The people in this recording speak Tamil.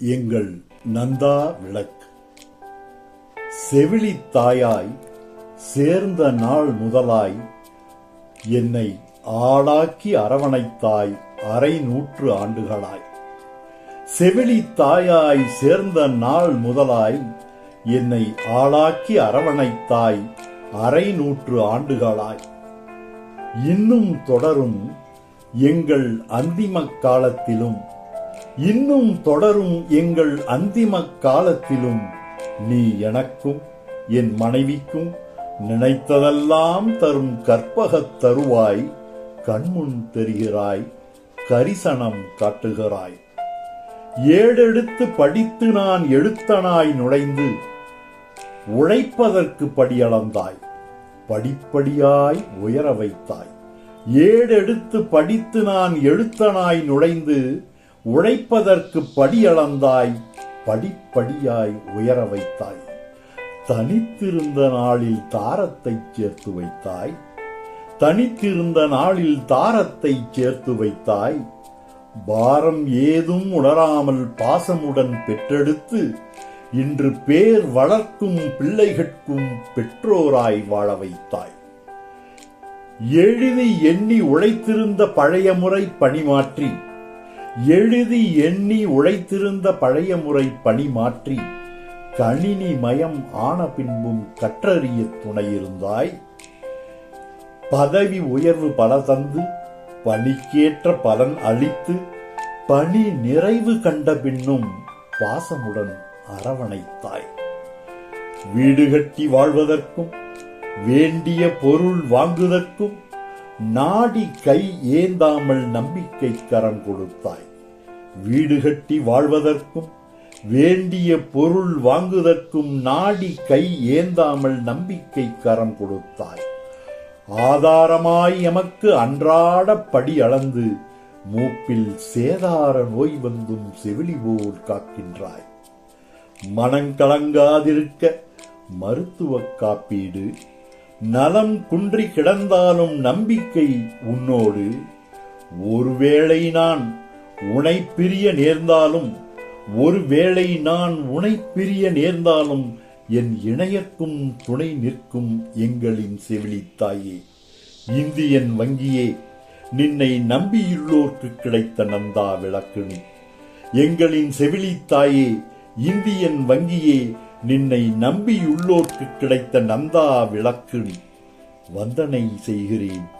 எங்கள் நந்தா விளக் செவிலி தாயாய் சேர்ந்த நாள் முதலாய் என்னை ஆளாக்கி அரவணைத்தாய் அரை நூற்று ஆண்டுகளாய். செவிலி தாயாய் சேர்ந்த நாள் முதலாய் என்னை ஆளாக்கி அரவணைத்தாய் அரை நூற்று ஆண்டுகளாய். இன்னும் தொடரும் எங்கள் அந்திம காலத்திலும் இன்னும் தொடரும் எங்கள் அந்திம காலத்திலும். நீ எனக்கும் என் மனைவிக்கும் நினைத்ததெல்லாம் தரும் கற்பகத் தருவாய். கண்முன் தெரிகிறாய் கரிசனம் காட்டுகிறாய். ஏடெடுத்து படித்து நான் எழுத்தனாய் நுழைந்து உழைப்பதற்கு படியளந்தாய். படிப்படியாய் உயர வைத்தாய். ஏடெடுத்து படித்து நான் எழுத்தனாய் நுழைந்து உழைப்பதற்கு படியளந்தாய் படிப்படியாய் உயர வைத்தாய். தனித்திருந்த நாளில் தாரத்தை சேர்த்து வைத்தாய். தனித்திருந்த நாளில் தாரத்தை சேர்த்து வைத்தாய். பாரம் ஏதும் உணராமல் பாசமுடன் பெற்றெடுத்து இன்று பேர் வளர்க்கும் பிள்ளைகட்கும் பெற்றோராய் வாழ வைத்தாய். எழுதி எண்ணி உழைத்திருந்த பழைய முறை பணிமாற்றி எழுதி எண்ணி உழைத்திருந்த பழைய முறை பணி மாற்றி கணினி மயம் ஆன பின்பும் கற்றறிய துணையிருந்தாய் பதவி உயர்வு பல தந்து பணிக்கேற்ற பலன் அளித்து பணி நிறைவு கண்ட பின்னும் பாசமுடன் அரவணைத்தாய். வீடு கட்டி வாழ்வதற்கும் வேண்டிய பொருள் வாங்குவதற்கும் நாடி கை ஏந்தாமல் நம்பிக்கை கரம் கொடுத்தாய். வீடு கட்டி வாழ்வதற்கும் வேண்டிய பொருள் வாங்குவதற்கும் நாடி கை ஏந்தாமல் நம்பிக்கை கரம் கொடுத்தாய். ஆதாரமாய் எமக்கு அன்றாட படி அளந்து மூப்பில் சேதார நோய் வந்தும் செவிலி போல் காக்கின்றாய். மனங்கலங்காதிருக்க மருத்துவ காப்பீடு நலம் குன்றி கிடந்தாலும் நம்பிக்கை உன்னோடு. ஒருவேளை நான் உனை பிரிய நேர்ந்தாலும் ஒருவேளை நான் உனை பிரிய நேர்ந்தாலும் என் இணையக்கும் துணை நிற்கும் எங்களின் செவிலித்தாயே இந்தியன் வங்கியே நின்னை நம்பியுள்ளோர்க்கு கிடைத்த நந்தா விளக்கு எங்களின் செவிலித்தாயே இந்தியன் வங்கியே நின்னை நம்பியுள்ளோர்க்கு கிடைத்த நந்தா விளக்கு வந்தனை செய்கிறேன்.